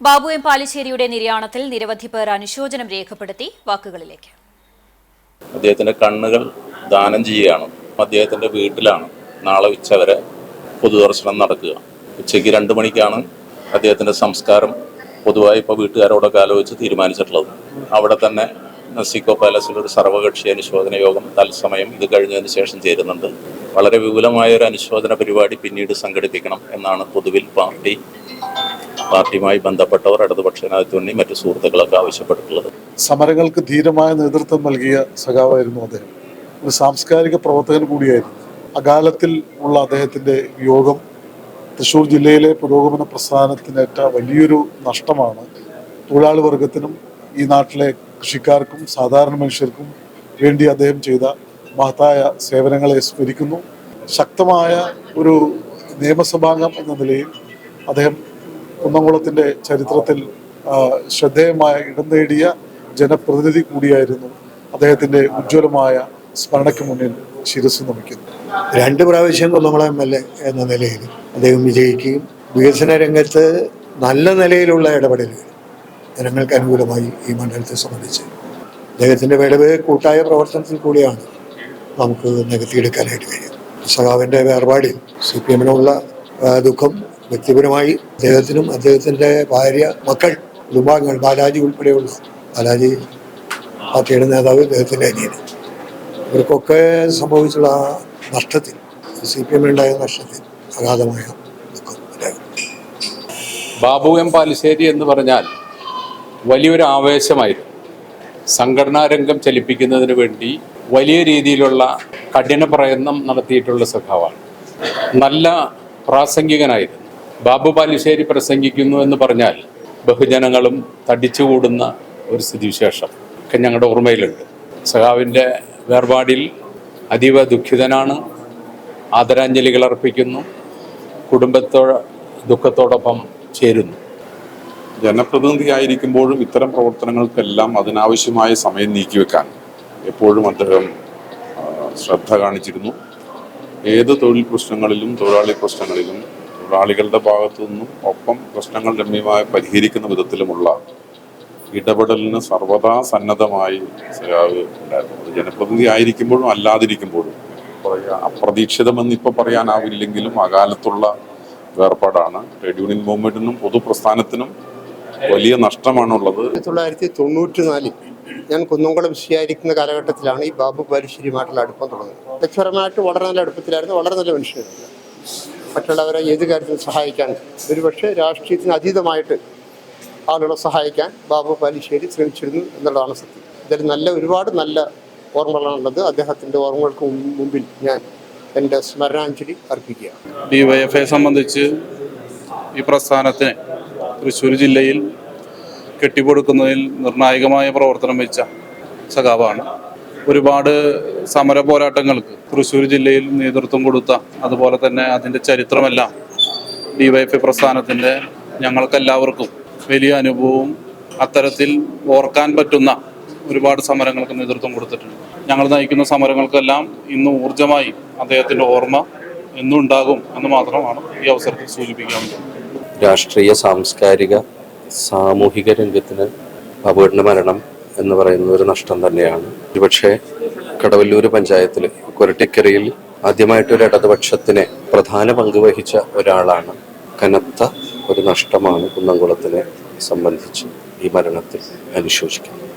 Babu M പാലിശ്ശേരിയുടെ നിര്യാണത്തിൽ നിരവധി പേർ അനുശോചനം രേഖപ്പെടുത്തി വാക്കുകളിലേക്ക്. അദ്ദേഹത്തിന്റെ കണ്ണുകൾ ദാനം ചെയ്യുകയാണ്. അദ്ദേഹത്തിന്റെ വീട്ടിലാണ് നാളെ ഉച്ചവരെ പൊതുദർശനം നടക്കുക. ഉച്ചയ്ക്ക് രണ്ട് മണിക്കാണ് അദ്ദേഹത്തിന്റെ സംസ്കാരം പൊതുവായി ഇപ്പോൾ വീട്ടുകാരോടൊക്കെ ആലോചിച്ച് തീരുമാനിച്ചിട്ടുള്ളത്. അവിടെ തന്നെ സിക്കോ പാലസിൽ ഒരു സർവകക്ഷി അനുശോചന യോഗം തത്സമയം ഇത് കഴിഞ്ഞതിന് ശേഷം ചേരുന്നുണ്ട്. വളരെ വിപുലമായ ഒരു അനുശോചന പരിപാടി പിന്നീട് സംഘടിപ്പിക്കണം എന്നാണ് പൊതുവിൽ പാർട്ടി പാർട്ടിയുമായി ബന്ധപ്പെട്ടവർ ഇടതുപക്ഷ ജനാധിപത്യമുന്നണി മറ്റു സുഹൃത്തുക്കളൊക്കെ ആവശ്യപ്പെട്ടിട്ടുള്ളത്. സമരങ്ങൾക്ക് ധീരമായ നേതൃത്വം നൽകിയ സഖാവായിരുന്നു അദ്ദേഹം. ഒരു സാംസ്കാരിക പ്രവർത്തകൻ കൂടിയായിരുന്നു. അകാലത്തിൽ ഉള്ള അദ്ദേഹത്തിന്റെ യോഗം തൃശ്ശൂർ ജില്ലയിലെ പുരോഗമന പ്രസ്ഥാനത്തിനേറ്റ വലിയൊരു നഷ്ടമാണ്. തൊഴിലാളി വർഗത്തിനും ഈ നാട്ടിലെ കൃഷിക്കാർക്കും സാധാരണ മനുഷ്യർക്കും വേണ്ടി അദ്ദേഹം ചെയ്ത മഹത്തായ സേവനങ്ങളെ സ്മരിക്കുന്നു ശക്തമായ ഒരു നിയമസഭാംഗം എന്ന നിലയിൽ അദ്ദേഹം കുന്നംകുളത്തിന്റെ ചരിത്രത്തിൽ ശ്രദ്ധേയമായ ഇടം നേടിയ ജനപ്രതിനിധി കൂടിയായിരുന്നു അദ്ദേഹത്തിന്റെ ഉജ്ജ്വലമായ സ്മരണയ്ക്ക് മുന്നിൽ ശിരസ് നമിക്കുന്നു. രണ്ട് പ്രാവശ്യം കുന്നംകുളം എം എൽ എ എന്ന നിലയിൽ അദ്ദേഹം വിജയിക്കുകയും വികസന രംഗത്ത് നല്ല നിലയിലുള്ള ഇടപെടലുകൾ ജനങ്ങൾക്ക് അനുകൂലമായി ഈ മണ്ഡലത്തെ സംബന്ധിച്ച്. അദ്ദേഹത്തിന്റെ വിടവ് കൂട്ടായ പ്രവർത്തനത്തിൽ കൂടിയാണ് നമുക്ക് നികത്തിയെടുക്കാനായിട്ട് കഴിയും സഖാവിന്റെ വേർപാടിൽ സി പി എമ്മിനുള്ള ദുഃഖം വ്യക്തിപരമായി അദ്ദേഹത്തിനും അദ്ദേഹത്തിന്റെ ഭാര്യ മക്കൾ കുടുംബാംഗങ്ങൾ ബാലാജി ഉൾപ്പെടെയുള്ള ബാലാജി പാർട്ടിയുടെ നേതാവ് അദ്ദേഹത്തിന്റെ അനിയന്. ഇവർക്കൊക്കെ സംഭവിച്ചുള്ള ആ നഷ്ടത്തിൽ സി പി എമ്മിനുണ്ടായ നഷ്ടത്തിൽ അഗാധമായ ബാബു എം പാലിശ്ശേരി എന്ന് പറഞ്ഞാൽ വലിയൊരു ആവേശമായിരുന്നു. സംഘടനാ രംഗം ചലിപ്പിക്കുന്നതിന് വേണ്ടി വലിയ രീതിയിലുള്ള കഠിന പ്രയത്നം നടത്തിയിട്ടുള്ള സ്വഭാവമാണ് നല്ല പ്രാസംഗികനായിരുന്നു. ബാബു പാലിശ്ശേരി പ്രസംഗിക്കുന്നു എന്ന് പറഞ്ഞാൽ ബഹുജനങ്ങളും തടിച്ചുകൂടുന്ന ഒരു സ്ഥിതിവിശേഷം. ഒക്കെ ഞങ്ങളുടെ ഓർമ്മയിലുണ്ട്. സഖാവിന്റെ വേർപാടിൽ അതീവ ദുഃഖിതനാണ്. ആദരാഞ്ജലികൾ അർപ്പിക്കുന്നു. കുടുംബത്തോ ദുഃഖത്തോടൊപ്പം ചേരുന്നു. ജനപ്രതിനിധിയായിരിക്കുമ്പോഴും ഇത്തരം പ്രവർത്തനങ്ങൾക്കെല്ലാം അതിനാവശ്യമായ സമയം നീക്കിവെക്കാൻ എപ്പോഴും അദ്ദേഹം ശ്രദ്ധ കാണിച്ചിരുന്നു. ഏത് തൊഴിൽ പ്രശ്നങ്ങളിലും തൊഴിലാളി പ്രശ്നങ്ങളിലും തൊഴിലാളികളുടെ ഭാഗത്തു നിന്നും ഒപ്പം പ്രശ്നങ്ങൾ രമ്യമായി പരിഹരിക്കുന്ന വിധത്തിലുമുള്ള ഇടപെടലിന് സർവദാ സന്നദ്ധമായി സഖാവ് ഉണ്ടായിരുന്നു. അത് ജനപ്രതിനിധി ആയിരിക്കുമ്പോഴും അല്ലാതിരിക്കുമ്പോഴും പറയുക അപ്രതീക്ഷിതമെന്ന് ഇപ്പോൾ പറയാനാവില്ലെങ്കിലും അകാലത്തുള്ള വേർപാടാണ്. ട്രേഡ് യൂണിയൻ മൂവ്മെന്റിനും പൊതുപ്രസ്ഥാനത്തിനും വലിയ നഷ്ടമാണുള്ളത്. തൊള്ളായിരത്തി തൊണ്ണൂറ്റി നാലിൽ ഞാൻ കുന്നംകുളം വിഷയായിരിക്കുന്ന കാലഘട്ടത്തിലാണ് ഈ ബാബു ബാലുശ്ശേരിയുമായിട്ടുള്ള അടുപ്പം തുടങ്ങുന്നത്. വ്യക്തിപരമായിട്ട് വളരെ നല്ല അടുപ്പത്തിലായിരുന്നു വളരെ നല്ല മനുഷ്യനായിരുന്നു മറ്റുള്ളവരെ ഏത് കാര്യത്തിലും സഹായിക്കാൻ. ഒരുപക്ഷെ രാഷ്ട്രീയത്തിന് അതീതമായിട്ട് ആളുകളെ സഹായിക്കാൻ ബാബു പാലിശ്ശേരി ശ്രമിച്ചിരുന്നു എന്നുള്ളതാണ് സത്യം. ഇതിൽ നല്ല ഒരുപാട് നല്ല ഓർമ്മകളാണുള്ളത്. അദ്ദേഹത്തിന്റെ ഓർമ്മകൾക്ക് മുമ്പിൽ ഞാൻ എന്റെ സ്മരണാഞ്ജലി അർപ്പിക്കുകയാണ്. ഐ സംബന്ധിച്ച് ഈ പ്രസ്ഥാനത്തിന് തൃശ്ശൂർ ജില്ലയിൽ കെട്ടിപ്പടുക്കുന്നതിൽ നിർണായകമായ പ്രവർത്തനം വെച്ച സഖാവാണ് ഒരുപാട് സമര പോരാട്ടങ്ങൾക്ക് തൃശ്ശൂർ ജില്ലയിൽ നേതൃത്വം കൊടുത്ത അതുപോലെ തന്നെ അതിന്റെ ചരിത്രമെല്ലാം ഡിവൈഎഫ്ഐ പ്രസ്ഥാനത്തിന്റെ ഞങ്ങൾക്കെല്ലാവർക്കും വലിയ അനുഭവവും അത്തരത്തിൽ ഓർക്കാൻ പറ്റുന്ന ഒരുപാട് സമരങ്ങൾക്ക് നേതൃത്വം കൊടുത്തിട്ടുണ്ട്. ഞങ്ങൾ നയിക്കുന്ന സമരങ്ങൾക്കെല്ലാം ഇന്ന് ഊർജമായി അദ്ദേഹത്തിന്റെ ഓർമ്മ എന്നും ഉണ്ടാകും എന്ന് മാത്രമാണ് ഈ അവസരത്തിൽ സൂചിപ്പിക്കാൻ രാഷ്ട്രീയ സാംസ്കാരിക സാമൂഹിക രംഗത്തിന് അപകട മരണം എന്ന് പറയുന്ന ഒരു നഷ്ടം തന്നെയാണ്. ഒരുപക്ഷെ കടവല്ലൂർ പഞ്ചായത്തിൽ ആദ്യമായിട്ട് ഒരു ഇടതുപക്ഷത്തിനെ പ്രധാന പങ്ക് വഹിച്ച ഒരാളാണ് കനത്ത ഒരു നഷ്ടമാണ് കുന്നംകുളത്തിനെ സംബന്ധിച്ച് ഈ മരണത്തിൽ അനുശോചിക്കുന്നത്.